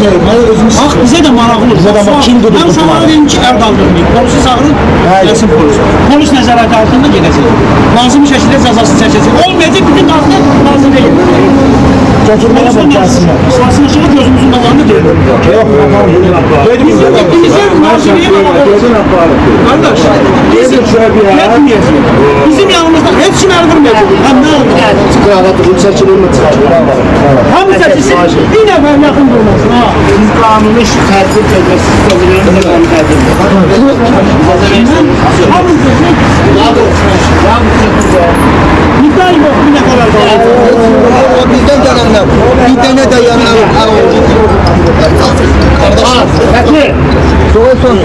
şey, Bax bizə də maraqlı olur. Bizə də bax, kim durur Mən cümlədə? deyim ki, əl qaldırmayın. Polisi çağırın, Bəli. gəlsin polis. Polis nəzarəti altında gedəcək. Lazım şəkildə cəzası çəkəcək. Olmayacaq bütün qalxdı nazirə gedəcək. götürmeye bak gelsinler. Sırasını çıxıb gözümüzün qabağında deyil. Yok bakalım. Dedim Bizim de bizim nazirəyə baxalım. Kardeş, biz yetmeyeceğiz. Bizim yanımızda heç kim vurmayacaq. Həm nə oldu? Kravat çekilir mi? Hamı çəkilsin, bir nəfər yaxın durmasın kanunu şu terzi tecrübesiz kabulünü de gönderdim. Hazır etsin. Ya bu, ya bu çok ya. Bir tane yok, bir ne kadar var. O bizden gelenler. Bir tane de yanlar. Kardeşim. Peki. Soğuk soğuk.